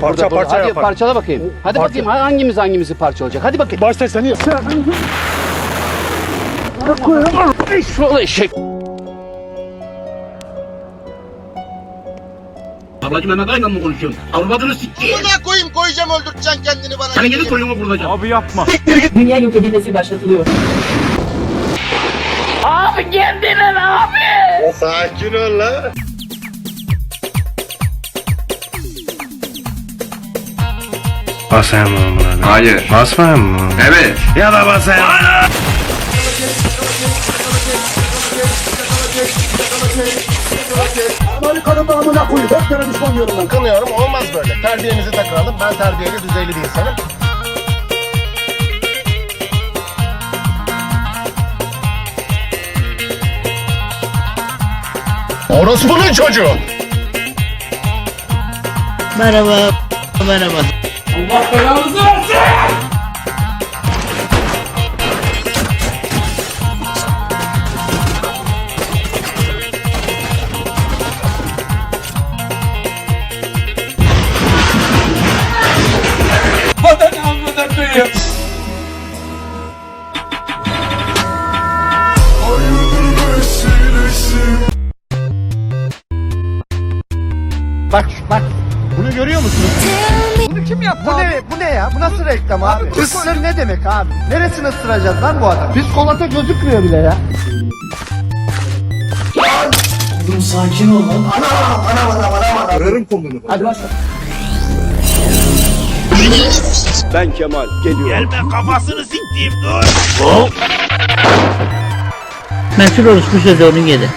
Parça parça Hadi yapar. parçala bakayım. Hadi Parça. bakayım hangimiz hangimizi parça olacak. Hadi bakayım. Başta seni. Şu eşek. Ablacım Mehmet Ay'la mı konuşuyorsun? Avrupadını sikti. Buna koyayım koyacağım öldüreceksin kendini bana. Sen gidip soyumu vuracağım. Abi yapma. Dünya yok edilmesi başlatılıyor. Sakin ol la. Basayım mı buna? Hayır. Basmayayım mı? Evet. Ya da basayım. Kınıyorum olmaz böyle. Terbiyenizi takalım. Ben terbiyeli düzeyli bir insanım. Orospu'nun çocuğu. Merhaba. Merhaba. Bak bak. Bunu görüyor musunuz? Bunu kim yaptı bu Ne, bu ne ya? Bu nasıl reklam abi? Isır ne demek abi? Neresini ısıracağız lan bu adam? Psikolata gözükmüyor bile ya. Ben Kemal geliyorum. Meşhur orospu sözü onun yedi.